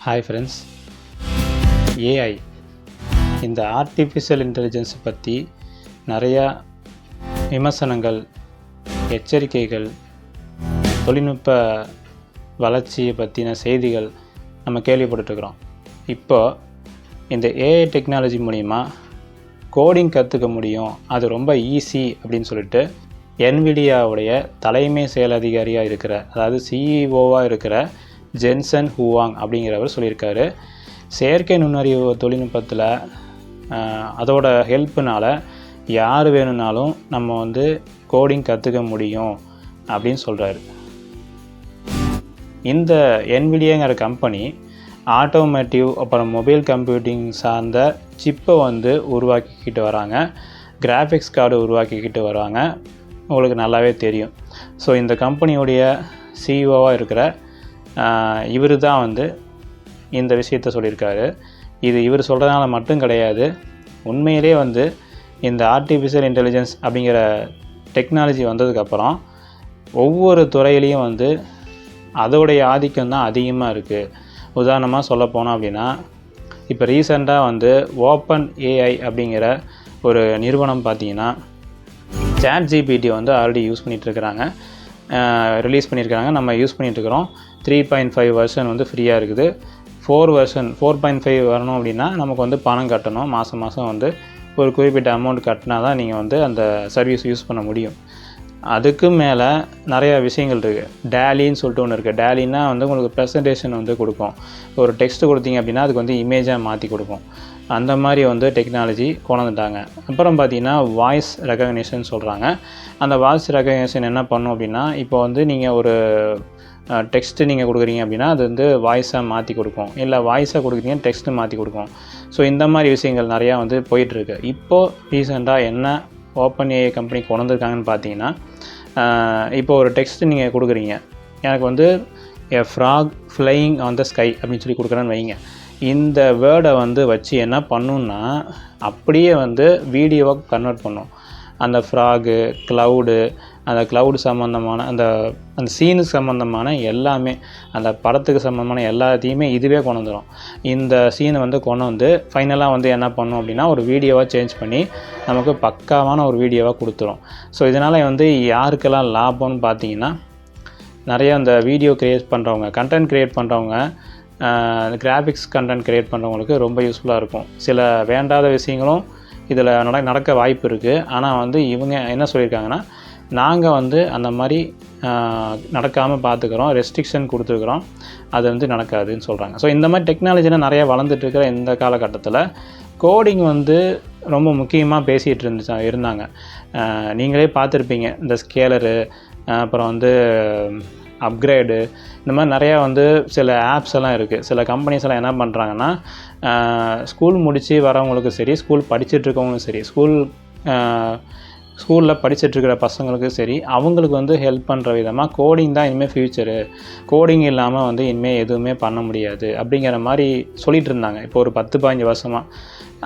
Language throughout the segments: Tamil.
ஹாய் ஃப்ரெண்ட்ஸ் ஏஐ இந்த ஆர்டிஃபிஷியல் இன்டெலிஜென்ஸ் பற்றி நிறையா விமர்சனங்கள் எச்சரிக்கைகள் தொழில்நுட்ப வளர்ச்சியை பற்றின செய்திகள் நம்ம கேள்விப்பட்டுருக்குறோம் இப்போ இந்த ஏஐ டெக்னாலஜி மூலிமா கோடிங் கற்றுக்க முடியும். அது ரொம்ப ஈஸி அப்படின்னு சொல்லிட்டு என்விடியாவுடைய தலைமை செயல் அதிகாரியாக இருக்கிற அதாவது சிஇஓவாக இருக்கிற ஜென்சன் ஹூவாங் அப்படிங்கிறவர் சொல்லியிருக்காரு. செயற்கை நுண்ணறிவு தொழில்நுட்பத்தில் அதோட ஹெல்ப்புனால் யார் வேணும்னாலும் நம்ம வந்து கோடிங் கற்றுக்க முடியும் அப்படின்னு சொல்கிறாரு இந்த என்விடியங்கிற கம்பெனி ஆட்டோமேட்டிவ் அப்புறம் மொபைல் கம்ப்யூட்டிங் சார்ந்த சிப்பை வந்து உருவாக்கிக்கிட்டு வராங்க. கிராஃபிக்ஸ் கார்டு உருவாக்கிக்கிட்டு வராங்க. உங்களுக்கு நல்லாவே தெரியும். ஸோ இந்த கம்பெனியுடைய சிஇஓவாக இருக்கிற இவர் தான் வந்து இந்த விஷயத்த சொல்லியிருக்காரு. இது இவர் சொல்கிறதுனால மட்டும் கிடையாது. உண்மையிலே வந்து இந்த ஆர்டிஃபிஷியல் இன்டெலிஜென்ஸ் அப்படிங்கிற டெக்னாலஜி வந்ததுக்கப்புறம் ஒவ்வொரு துறையிலையும் வந்து அதோடைய ஆதிக்கம் தான் அதிகமாக இருக்குது உதாரணமாக சொல்ல போனோம் அப்படின்னா இப்போ ரீசெண்டாக வந்து ஓப்பன் ஏஐ அப்படிங்கிற ஒரு நிறுவனம் பார்த்தீங்கன்னா சேட் ஜிபிடி வந்து ஆல்ரெடி யூஸ் பண்ணிகிட்ருக்குறாங்க ரிலீஸ் பண்ணியிருக்கிறாங்க. நம்ம யூஸ் பண்ணிகிட்ருக்குறோம் த்ரீ பாயிண்ட் ஃபைவ் வருஷன் வந்து ஃப்ரீயாக இருக்குது. ஃபோர் வருஷன் ஃபோர் பாயிண்ட் ஃபைவ் வரணும் அப்படின்னா நமக்கு வந்து பணம் கட்டணும். மாதம் மாதம் வந்து ஒரு குறிப்பிட்ட அமௌண்ட் கட்டினா தான் நீங்கள் வந்து அந்த சர்வீஸ் யூஸ் பண்ண முடியும். அதுக்கு மேலே நிறையா விஷயங்கள் இருக்குது டேலின்னு சொல்லிட்டு ஒன்று இருக்குது டேலின்னா வந்து உங்களுக்கு ப்ரெசன்டேஷன் வந்து கொடுக்கும். ஒரு டெக்ஸ்ட் கொடுத்தீங்க அப்படின்னா அதுக்கு வந்து இமேஜாக மாற்றி கொடுக்கும். அந்த மாதிரி வந்து டெக்னாலஜி கொண்டுட்டாங்க அப்புறம் பார்த்தீங்கன்னா வாய்ஸ் ரெக்கக்னேஷன் சொல்கிறாங்க அந்த வாய்ஸ் ரெக்கக்னிஷன் என்ன பண்ணும் அப்படின்னா இப்போ வந்து நீங்கள் ஒரு டெக்ஸ்ட்டு நீங்கள் கொடுக்குறீங்க அப்படின்னா அது வந்து வாய்ஸாக மாற்றி கொடுக்கும். இல்லை வாய்ஸாக கொடுக்குறீங்க டெக்ஸ்ட்டு மாற்றி கொடுக்கும். ஸோ இந்த மாதிரி விஷயங்கள் நிறையா வந்து போயிட்டுருக்கு. இப்போது ரீசெண்டாக என்ன ஓப்பன் ஏஐ கம்பெனி கொண்டு வந்திருக்காங்கன்னு பார்த்தீங்கன்னா இப்போ ஒரு டெக்ஸ்ட் நீங்கள் கொடுக்குறீங்க. எனக்கு வந்து a frog flying on the sky அப்படின்னு சொல்லி கொடுக்குறேன்னு வைங்க. இந்த வேர்டை வந்து வச்சு என்ன பண்ணுன்னா அப்படியே வந்து வீடியோவாக கன்வெர்ட் பண்ணும். அந்த ஃப்ராகு க்ளவுடு அந்த க்ளவுடு சம்மந்தமான அந்த அந்த சீனு சம்மந்தமான எல்லாமே அந்த படத்துக்கு சம்மந்தமான எல்லாத்தையுமே இதுவே கொண்டு வந்துடும் இந்த சீனை வந்து கொண்டு வந்து ஃபைனலாக வந்து என்ன பண்ணும் அப்படின்னா ஒரு வீடியோவாக சேஞ்ச் பண்ணி நமக்கு பக்காவான ஒரு வீடியோவாக கொடுத்துரும். ஸோ இதனால் வந்து யாருக்கெல்லாம் லாபம்னு பார்த்தீங்கன்னா நிறைய அந்த வீடியோ க்ரியேட் பண்ணுறவங்க கண்டென்ட் க்ரியேட் பண்ணுறவங்க கிராஃபிக்ஸ் கண்டென்ட் க்ரியேட் பண்ணுறவங்களுக்கு ரொம்ப யூஸ்ஃபுல்லாக இருக்கும். சில வேண்டாத விஷயங்களும் இதில் நட நடக்க வாய்ப்பு இருக்குது ஆனால் வந்து இவங்க என்ன சொல்லியிருக்காங்கன்னா நாங்கள் வந்து அந்த மாதிரி நடக்காமல் பார்த்துக்குறோம் ரெஸ்ட்ரிக்ஷன் கொடுத்துருக்குறோம் அது வந்து நடக்காதுன்னு சொல்கிறாங்க ஸோ இந்த மாதிரி டெக்னாலஜிலாம் நிறையா வளர்ந்துட்டு இருக்கிற இந்த காலகட்டத்தில் கோடிங் வந்து ரொம்ப முக்கியமாக பேசிகிட்டு இருந்துச்சா இருந்தாங்க. நீங்களே பார்த்துருப்பீங்க இந்த ஸ்கேலரு அப்புறம் வந்து அப்கிரேடு இந்த மாதிரி நிறையா வந்து சில ஆப்ஸ் எல்லாம் இருக்குது சில கம்பெனிஸ் எல்லாம் என்ன பண்ணுறாங்கன்னா ஸ்கூல் முடித்து வரவங்களுக்கும் சரி ஸ்கூல் படிச்சுட்டு இருக்கவங்களும் சரி ஸ்கூல் ஸ்கூலில் படிச்சுட்ருக்கிற பசங்களுக்கும் சரி அவங்களுக்கு வந்து ஹெல்ப் பண்ணுற விதமாக கோடிங் தான் இனிமேல் ஃப்யூச்சரு கோடிங் இல்லாமல் வந்து இனிமேல் எதுவுமே பண்ண முடியாது அப்படிங்கிற மாதிரி சொல்லிகிட்டு இருந்தாங்க இப்போ ஒரு பத்து பதினஞ்சு வருஷமாக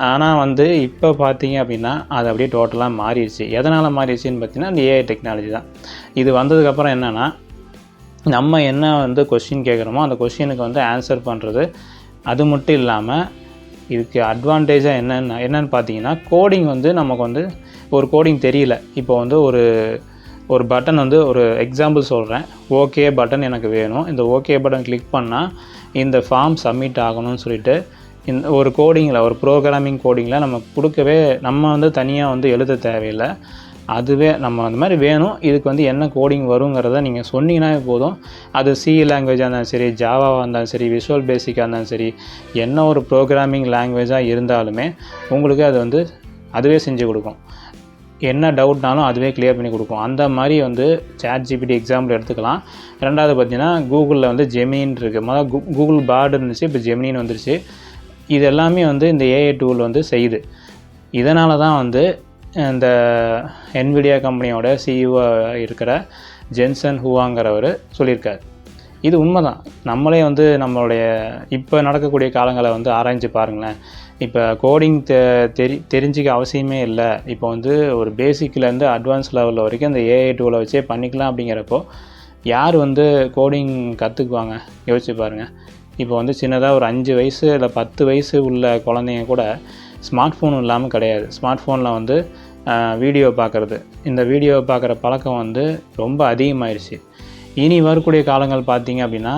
ஆனால் வந்து இப்போ பார்த்தீங்க அப்படின்னா அது அப்படியே டோட்டலாக மாறிடுச்சு. எதனால் மாறிடுச்சின்னு பார்த்தீங்கன்னா இந்த ஏஐ டெக்னாலஜி தான். இது வந்ததுக்கப்புறம் என்னென்னா நம்ம என்ன வந்து கொஷின் கேட்குறோமோ அந்த கொஷினுக்கு வந்து ஆன்சர் பண்ணுறது அது மட்டும் இல்லாமல் இதுக்கு அட்வான்டேஜாக என்னென்ன என்னென்னு பார்த்தீங்கன்னா கோடிங் வந்து நமக்கு வந்து ஒரு கோடிங் தெரியல. இப்போ வந்து ஒரு ஒரு பட்டன் வந்து ஒரு எக்ஸாம்பிள் சொல்கிறேன் ஓகே பட்டன் எனக்கு வேணும். இந்த ஓகே பட்டன் கிளிக் பண்ணால் இந்த ஃபார்ம் சப்மிட் ஆகணும்னு சொல்லிட்டு இந்த ஒரு கோடிங்கில் ஒரு ப்ரோக்ராமிங் கோடிங்கில் நம்ம கொடுக்கவே நம்ம வந்து தனியாக வந்து எழுத தேவையில்லை. அதுவே நம்ம அந்த மாதிரி வேணும். இதுக்கு வந்து என்ன கோடிங் வருங்கிறத நீங்கள் சொன்னீங்கன்னா போதும். அது சி லாங்குவேஜாக இருந்தாலும் சரி ஜாவாவாக இருந்தாலும் சரி விஷுவல் பேசிக்காக இருந்தாலும் சரி என்ன ஒரு ப்ரோக்ராமிங் லாங்குவேஜாக இருந்தாலுமே உங்களுக்கு அது வந்து அதுவே செஞ்சு கொடுக்கும். என்ன டவுட்னாலும் அதுவே கிளியர் பண்ணி கொடுக்கும். அந்த மாதிரி வந்து சேட் ஜிபிடி எக்ஸாம்பிள் எடுத்துக்கலாம். ரெண்டாவது பார்த்தீங்கன்னா கூகுளில் வந்து ஜெமின் இருக்குது மொதல் கூகுள் பேர்டு இருந்துச்சு இப்போ ஜெமினின்னு வந்துருச்சு. இது எல்லாமே வந்து இந்த ஏஐ டூல் வந்து செய்யுது. இதனால தான் வந்து இந்த என்விடியா கம்பெனியோட சிஇஓ இருக்கிற ஜென்சன் ஹூவாங்கிறவர் சொல்லியிருக்கார். இது உண்மை தான் நம்மளே வந்து நம்மளுடைய இப்போ நடக்கக்கூடிய காலங்களை வந்து ஆராய்ஞ்சு பாருங்களேன். இப்போ கோடிங் தெ தெரி தெரிஞ்சிக்க அவசியமே இல்லை. இப்போ வந்து ஒரு பேசிக்லேருந்து அட்வான்ஸ் லெவலில் வரைக்கும் அந்த ஏஐ டூலை வச்சே பண்ணிக்கலாம் அப்படிங்கிறப்போ யார் வந்து கோடிங் கற்றுக்குவாங்க யோசிச்சு பாருங்கள் இப்போ வந்து சின்னதாக ஒரு அஞ்சு வயசு இல்லை பத்து வயசு உள்ள குழந்தைங்க கூட ஸ்மார்ட் ஃபோன் இல்லாமல் கிடையாது. ஸ்மார்ட் ஃபோனில் வந்து வீடியோ பார்க்குறது இந்த வீடியோ பார்க்குற பழக்கம் வந்து ரொம்ப அதிகமாயிருச்சு. இனி வரக்கூடிய காலங்கள் பார்த்தீங்க அப்படின்னா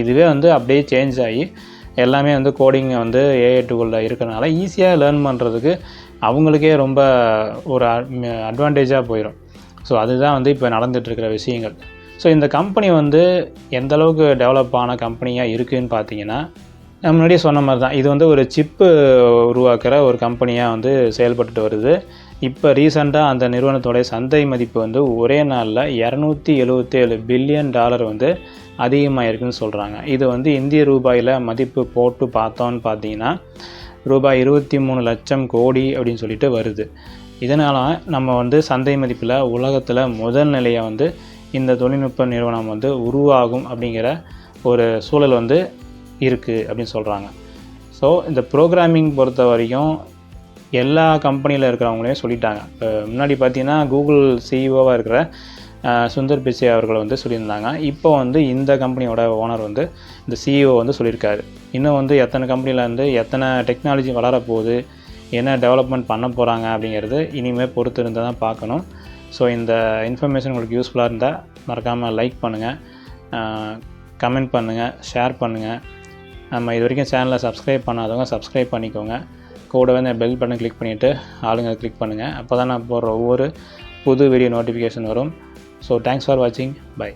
இதுவே வந்து அப்படியே சேஞ்ச் ஆகி எல்லாமே வந்து கோடிங் வந்து ஏஐ டூவில் இருக்கிறனால ஈஸியாக லேர்ன் பண்ணுறதுக்கு அவங்களுக்கே ரொம்ப ஒரு அட்வான்டேஜாக போயிடும் ஸோ அதுதான் வந்து இப்போ நடந்துகிட்ருக்கிற விஷயங்கள். ஸோ இந்த கம்பெனி வந்து எந்த அளவுக்கு டெவலப் ஆன கம்பெனியாக இருக்குதுன்னு பார்த்தீங்கன்னா நான் முன்னாடியே சொன்ன மாதிரி தான் இது வந்து ஒரு சிப்பு உருவாக்குற ஒரு கம்பெனியாக வந்து செயல்பட்டுட்டு வருது. இப்போ ரீசெண்டாக அந்த நிறுவனத்தோடைய சந்தை மதிப்பு வந்து ஒரே நாளில் இரநூத்தி எழுபத்தேழு பில்லியன் டாலர் வந்து அதிகமாக இருக்குன்னு சொல்கிறாங்க இது வந்து இந்திய ரூபாயில் மதிப்பு போட்டு பார்த்தோன்னு பார்த்தீங்கன்னா ரூபாய் இருபத்தி மூணு லட்சம் கோடி அப்படின்னு சொல்லிட்டு வருது. இதனால் நம்ம வந்து சந்தை மதிப்பில் உலகத்தில் முதல் நிலையை வந்து இந்த தொழில்நுட்ப நிறுவனம் வந்து உருவாகும் அப்படிங்கிற ஒரு சூழல் வந்து இருக்குது அப்படின்னு சொல்கிறாங்க ஸோ இந்த ப்ரோக்ராமிங் பொறுத்த வரைக்கும் எல்லா கம்பெனியில் இருக்கிறவங்களையும் சொல்லிட்டாங்க. இப்போ முன்னாடி பார்த்தீங்கன்னா கூகுள் சிஇஓவாக இருக்கிற சுந்தர் பிசே அவர்கள் வந்து சொல்லியிருந்தாங்க. இப்போ வந்து இந்த கம்பெனியோட ஓனர் வந்து இந்த சிஇஓ வந்து சொல்லியிருக்காரு. இன்னும் வந்து எத்தனை கம்பெனியில் வந்து எத்தனை டெக்னாலஜி வளரப்போகுது என்ன டெவலப்மெண்ட் பண்ண போகிறாங்க அப்படிங்கிறது இனிமேல் பொறுத்து இருந்தால் தான் பார்க்கணும். ஸோ இந்த இன்ஃபர்மேஷன் உங்களுக்கு யூஸ்ஃபுல்லாக இருந்தால் மறக்காமல் லைக் பண்ணுங்கள் கமெண்ட் பண்ணுங்கள் ஷேர் பண்ணுங்கள் நம்ம இது வரைக்கும் சேனலை சப்ஸ்கிரைப் பண்ணாதவங்க சப்ஸ்கிரைப் பண்ணிக்கோங்க. கூடவே இந்த பெல் பட்டன் கிளிக் பண்ணிவிட்டு ஆளுங்க கிளிக் பண்ணுங்கள் அப்போ தான் நான் போடுற ஒவ்வொரு புது வீடியோ நோட்டிஃபிகேஷன் வரும். ஸோ தேங்க்ஸ் ஃபார் வாட்சிங் பை